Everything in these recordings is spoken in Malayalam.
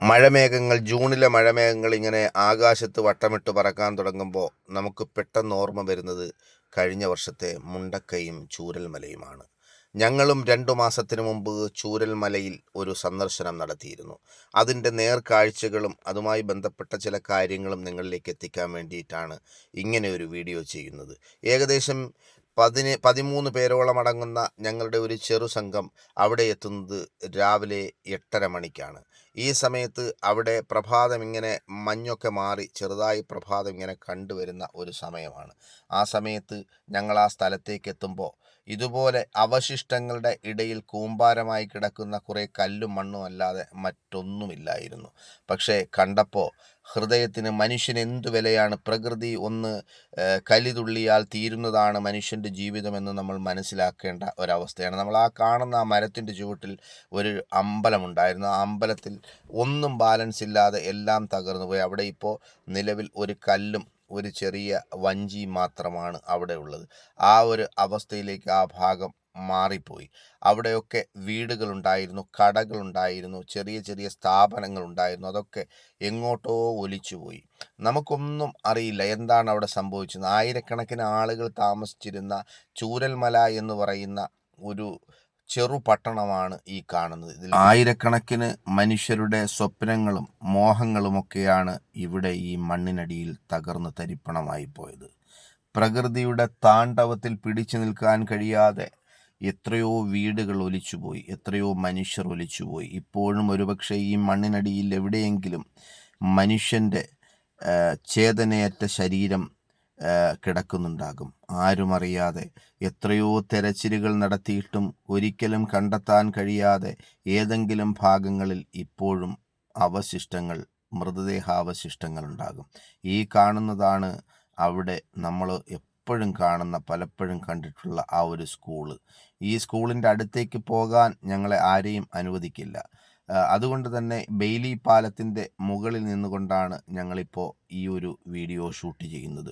മഴമേഘങ്ങൾ ജൂണിലെ മഴമേഘങ്ങൾ ഇങ്ങനെ ആകാശത്ത് വട്ടമിട്ട് പറക്കാൻ തുടങ്ങുമ്പോൾ നമുക്ക് പെട്ടെന്ന് ഓർമ്മ വരുന്നത് കഴിഞ്ഞ വർഷത്തെ മുണ്ടക്കയും ചൂരൽമലയുമാണ്. ഞങ്ങളും രണ്ടു മാസത്തിന് മുമ്പ് ചൂരൽമലയിൽ ഒരു സന്ദർശനം നടത്തിയിരുന്നു. അതിന്റെ നേർക്കാഴ്ചകളും അതുമായി ബന്ധപ്പെട്ട ചില കാര്യങ്ങളും നിങ്ങളിലേക്ക് എത്തിക്കാൻ വേണ്ടിയിട്ടാണ് ഇങ്ങനെ ഒരു വീഡിയോ ചെയ്യുന്നത്. ഏകദേശം പതിന് പതിമൂന്ന് പേരോളം അടങ്ങുന്ന ഞങ്ങളുടെ ഒരു ചെറു സംഘം അവിടെ എത്തുന്നത് രാവിലെ എട്ടര മണിക്കാണ്. ഈ സമയത്ത് അവിടെ പ്രഭാതം ഇങ്ങനെ മഞ്ഞൊക്കെ മാറി ചെറുതായി പ്രഭാതം ഇങ്ങനെ കണ്ടുവരുന്ന ഒരു സമയമാണ്. ആ സമയത്ത് ഞങ്ങൾ ആ സ്ഥലത്തേക്ക് എത്തുമ്പോൾ ഇതുപോലെ അവശിഷ്ടങ്ങളുടെ ഇടയിൽ കൂമ്പാരമായി കിടക്കുന്ന കുറേ കല്ലും മണ്ണും അല്ലാതെ മറ്റൊന്നുമില്ലായിരുന്നു. പക്ഷേ കണ്ടപ്പോൾ ഹൃദയത്തിന് മനുഷ്യന് എന്തു വിലയാണ്? പ്രകൃതി ഒന്ന് കലിതുള്ളിയാൽ തീരുന്നതാണ് മനുഷ്യന്റെ ജീവിതമെന്ന് നമ്മൾ മനസ്സിലാക്കേണ്ട ഒരവസ്ഥയാണ്. നമ്മൾ ആ കാണുന്ന ആ മരത്തിന്റെ ചുവട്ടിൽ ഒരു അമ്പലമുണ്ടായിരുന്നു ആ അമ്പലത്തിൽ ഒന്നും ബാലൻസ് ഇല്ലാതെ എല്ലാം തകർന്നു പോയി. അവിടെ ഇപ്പോൾ നിലവിൽ ഒരു കല്ലും ഒരു ചെറിയ വഞ്ചി മാത്രമാണ് അവിടെ ഉള്ളത്. ആ ഒരു അവസ്ഥയിലേക്ക് ആ ഭാഗം മാറിപ്പോയി. അവിടെയൊക്കെ വീടുകളുണ്ടായിരുന്നു കടകളുണ്ടായിരുന്നു ചെറിയ ചെറിയ സ്ഥാപനങ്ങൾ ഉണ്ടായിരുന്നു അതൊക്കെ എങ്ങോട്ടോ ഒലിച്ചുപോയി. നമുക്കൊന്നും അറിയില്ല എന്താണ് അവിടെ സംഭവിച്ചത് ആയിരക്കണക്കിന് ആളുകൾ താമസിച്ചിരുന്ന ചൂരൽമല എന്ന് പറയുന്ന ഒരു ചെറു പട്ടണമാണ് ഈ കാണുന്നത്. ഇതിൽ ആയിരക്കണക്കിന് മനുഷ്യരുടെ സ്വപ്നങ്ങളും മോഹങ്ങളുമൊക്കെയാണ് ഇവിടെ ഈ മണ്ണിനടിയിൽ തകർന്ന് തരിപ്പണമായി പോയത്. പ്രകൃതിയുടെ താണ്ഡവത്തിൽ പിടിച്ചു നിൽക്കാൻ കഴിയാതെ എത്രയോ വീടുകൾ ഒലിച്ചുപോയി എത്രയോ മനുഷ്യർ ഒലിച്ചുപോയി. ഇപ്പോഴും ഒരുപക്ഷെ ഈ മണ്ണിനടിയിൽ എവിടെയെങ്കിലും മനുഷ്യന്റെ ചേതനയറ്റ ശരീരം കിടക്കുന്നുണ്ടാകും. ആരും അറിയാതെ എത്രയോ തെരച്ചിലുകൾ നടത്തിയിട്ടും ഒരിക്കലും കണ്ടെത്താൻ കഴിയാതെ ഏതെങ്കിലും ഭാഗങ്ങളിൽ ഇപ്പോഴും അവശിഷ്ടങ്ങൾ മൃതദേഹാവശിഷ്ടങ്ങൾ ഉണ്ടാകും ഈ കാണുന്നതാണ് അവിടെ നമ്മൾ എപ്പോഴും കാണുന്ന പലപ്പോഴും കണ്ടിട്ടുള്ള ആ ഒരു സ്കൂൾ. ഈ സ്കൂളിന്റെ അടുത്തേക്ക് പോകാൻ ഞങ്ങളെ ആരെയും അനുവദിക്കില്ല. അതുകൊണ്ട് തന്നെ ബെയിലി പാലത്തിന്റെ മുകളിൽ നിന്നുകൊണ്ടാണ് ഞങ്ങളിപ്പോൾ ഈ ഒരു വീഡിയോ ഷൂട്ട് ചെയ്യുന്നത്.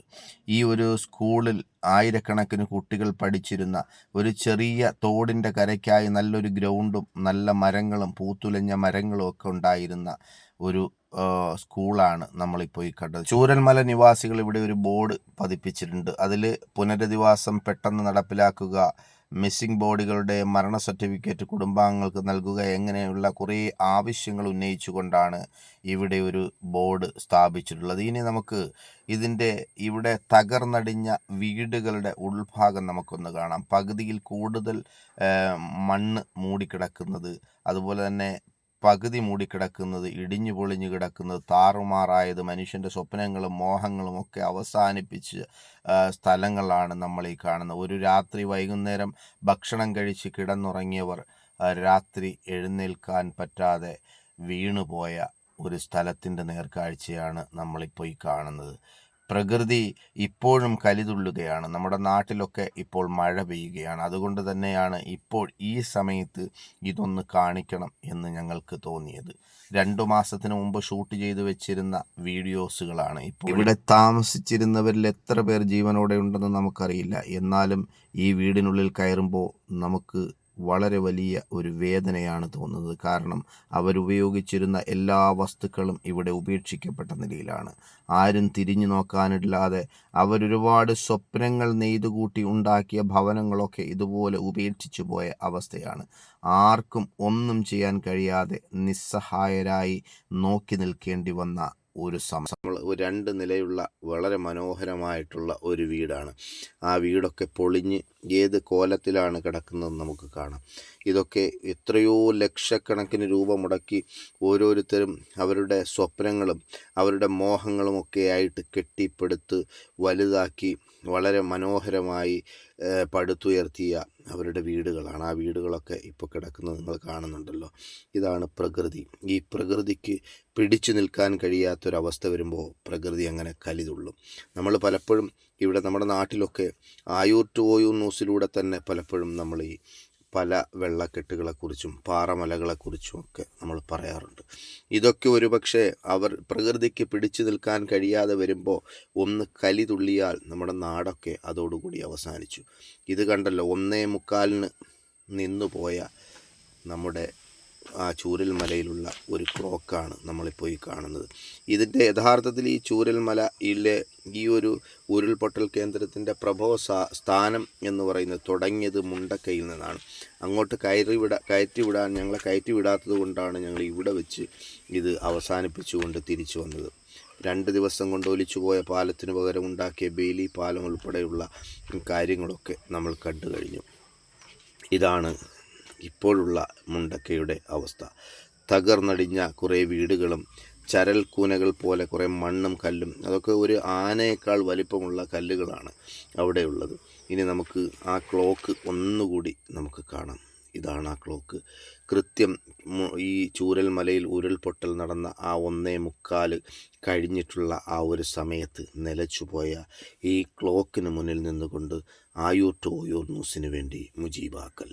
ഈ ഒരു സ്കൂളിൽ ആയിരക്കണക്കിന് കുട്ടികൾ പഠിച്ചിരുന്ന ഒരു ചെറിയ തോടിന്റെ കരയ്ക്കായി നല്ലൊരു ഗ്രൗണ്ടും നല്ല മരങ്ങളും പൂത്തുലഞ്ഞ മരങ്ങളും ഒക്കെ ഉണ്ടായിരുന്ന ഒരു സ്കൂളാണ് നമ്മളിപ്പോൾ ഈ കണ്ടത്. ചൂരൽമല നിവാസികൾ ഇവിടെ ഒരു ബോർഡ് പതിപ്പിച്ചിട്ടുണ്ട്. അതിൽ പുനരധിവാസം പെട്ടെന്ന് നടപ്പിലാക്കുക മിസ്സിംഗ് ബോഡികളുടെ മരണ സർട്ടിഫിക്കറ്റ് കുടുംബാംഗങ്ങൾക്ക് നൽകുക എങ്ങനെയുള്ള കുറേ ആവശ്യങ്ങൾ ഉന്നയിച്ചുകൊണ്ടാണ് ഇവിടെ ഒരു ബോർഡ് സ്ഥാപിച്ചിട്ടുള്ളത്. ഇനി നമുക്ക് ഇതിന്റെ ഇവിടെ തകർന്നടിഞ്ഞ വീടുകളുടെ ഉൾഭാഗം നമുക്കൊന്ന് കാണാം. പകുതിയിൽ കൂടുതൽ മണ്ണ് മൂടിക്കിടക്കുന്നത്. അതുപോലെ തന്നെ പകുതി മൂടിക്കിടക്കുന്നത് ഇടിഞ്ഞു പൊളിഞ്ഞു കിടക്കുന്നത് താറുമാറായത് മനുഷ്യന്റെ സ്വപ്നങ്ങളും മോഹങ്ങളും ഒക്കെ അവസാനിപ്പിച്ച് സ്ഥലങ്ങളാണ് നമ്മൾ ഈ കാണുന്നത്. ഒരു രാത്രി വൈകുന്നേരം ഭക്ഷണം കഴിച്ച് കിടന്നുറങ്ങിയവർ രാത്രി എഴുന്നേൽക്കാൻ പറ്റാതെ വീണുപോയ ഒരു സ്ഥലത്തിന്റെ നേർക്കാഴ്ചയാണ് നമ്മളിപ്പോൾ ഈ കാണുന്നത്. പ്രകൃതി ഇപ്പോഴും കലിതുള്ളുകയാണ്. നമ്മുടെ നാട്ടിലൊക്കെ ഇപ്പോൾ മഴ പെയ്യുകയാണ്. അതുകൊണ്ട് തന്നെയാണ് ഇപ്പോൾ ഈ സമയത്ത് ഇതൊന്ന് കാണിക്കണം എന്ന് ഞങ്ങൾക്ക് തോന്നിയത്. രണ്ടു മാസത്തിന് മുമ്പ് ഷൂട്ട് ചെയ്ത് വെച്ചിരുന്ന വീഡിയോസുകളാണ് ഇപ്പോൾ ഇവിടെ താമസിച്ചിരുന്നവരിൽ എത്ര പേർ ജീവനോടെ ഉണ്ടെന്ന് നമുക്കറിയില്ല. എന്നാലും ഈ വീടിനുള്ളിൽ കയറുമ്പോൾ നമുക്ക് വളരെ വലിയ ഒരു വേദനയാണ് തോന്നുന്നത്. കാരണം അവരുപയോഗിച്ചിരുന്ന എല്ലാ വസ്തുക്കളും ഇവിടെ ഉപേക്ഷിക്കപ്പെട്ട നിലയിലാണ്. ആരും തിരിഞ്ഞു നോക്കാനില്ലാതെ അവരൊരുപാട് സ്വപ്നങ്ങൾ നെയ്തുകൂട്ടി ഉണ്ടാക്കിയ ഭവനങ്ങളൊക്കെ ഇതുപോലെ ഉപേക്ഷിച്ചു പോയ അവസ്ഥയാണ്. ആർക്കും ഒന്നും ചെയ്യാൻ കഴിയാതെ നിസ്സഹായരായി നോക്കി നിൽക്കേണ്ടി വന്ന ഒരു സമ രണ്ട് നിലയുള്ള വളരെ മനോഹരമായിട്ടുള്ള ഒരു വീടാണ്. ആ വീടൊക്കെ പൊളിഞ്ഞ് ഏത് കോലത്തിലാണ് കിടക്കുന്നത് നമുക്ക് കാണാം. ഇതൊക്കെ എത്രയോ ലക്ഷക്കണക്കിന് രൂപ മുടക്കി ഓരോരുത്തരും അവരുടെ സ്വപ്നങ്ങളും അവരുടെ മോഹങ്ങളും ഒക്കെ ആയിട്ട് കെട്ടിപ്പടുത്ത് വലുതാക്കി വളരെ മനോഹരമായി പടുത്തുയർത്തിയ അവരുടെ വീടുകളാണ്. ആ വീടുകളൊക്കെ ഇപ്പോൾ കിടക്കുന്നത് നിങ്ങൾ കാണുന്നുണ്ടല്ലോ. ഇതാണ് പ്രകൃതി. ഈ പ്രകൃതിക്ക് പിടിച്ചു നിൽക്കാൻ കഴിയാത്തൊരവസ്ഥ വരുമ്പോൾ പ്രകൃതി അങ്ങനെ കലിതുള്ളും. നമ്മൾ പലപ്പോഴും ഇവിടെ നമ്മുടെ നാട്ടിലൊക്കെ ആയൂർ ടു ഓയൂർ ന്യൂസിലൂടെ തന്നെ പലപ്പോഴും നമ്മൾ ഈ പല വെള്ളക്കെട്ടുകളെക്കുറിച്ചും പാറമലകളെക്കുറിച്ചും ഒക്കെ നമ്മൾ പറയാറുണ്ട്. ഇതൊക്കെ ഒരുപക്ഷെ അവർ പ്രകൃതിക്ക് പിടിച്ചു നിൽക്കാൻ കഴിയാതെ വരുമ്പോൾ ഒന്ന് കലി തുള്ളിയാൽ നമ്മുടെ നാടൊക്കെ അതോടുകൂടി അവസാനിച്ചു. ഇത് കണ്ടല്ലോ ഒന്നേ മുക്കാലിന് നിന്നുപോയ നമ്മുടെ ആ ചൂരൽ മലയിലുള്ള ഒരു ക്രോക്കാണ് നമ്മളിപ്പോൾ ഈ കാണുന്നത്. ഇതിന്റെ യഥാർത്ഥത്തിൽ ഈ ചൂരൽമലയിലെ ഈ ഒരു ഉരുൾപൊട്ടൽ കേന്ദ്രത്തിന്റെ പ്രഭവ സ്ഥാനം എന്ന് പറയുന്നത് തുടങ്ങിയത് മുണ്ടക്കയിൽ നിന്നാണ്. അങ്ങോട്ട് കയറി വിട കയറ്റി വിടാൻ ഞങ്ങളെ കയറ്റി വിടാത്തത് കൊണ്ടാണ് ഞങ്ങൾ ഇവിടെ വെച്ച് ഇത് അവസാനിപ്പിച്ചുകൊണ്ട് തിരിച്ചു വന്നത്. രണ്ട് ദിവസം കൊണ്ട് ഒലിച്ചുപോയ പാലത്തിന് പകരം ഉണ്ടാക്കിയ ബെയിലി പാലം ഉൾപ്പെടെയുള്ള കാര്യങ്ങളൊക്കെ നമ്മൾ കണ്ടു കഴിഞ്ഞു. ഇതാണ് ഇപ്പോഴുള്ള മുണ്ടക്കയുടെ അവസ്ഥ. തകർന്നടിഞ്ഞ കുറേ വീടുകളും ചരൽ കൂനകൾ പോലെ കുറേ മണ്ണും കല്ലും അതൊക്കെ ഒരു ആനയേക്കാൾ വലിപ്പമുള്ള കല്ലുകളാണ് അവിടെയുള്ളത്. ഇനി നമുക്ക് ആ ക്ലോക്ക് ഒന്നുകൂടി നമുക്ക് കാണാം. ഇതാണ് ആ ക്ലോക്ക്. കൃത്യം ഈ ചൂരൽ മലയിൽ ഉരുൾപൊട്ടൽ നടന്ന ആ ഒന്നേ മുക്കാൽ കഴിഞ്ഞിട്ടുള്ള ആ ഒരു സമയത്ത് നിലച്ചുപോയ ഈ ക്ലോക്കിന് മുന്നിൽ നിന്നുകൊണ്ട് ആയൂർ ടോയൂർ ന്യൂസിന് വേണ്ടി മുജീബാക്കൽ.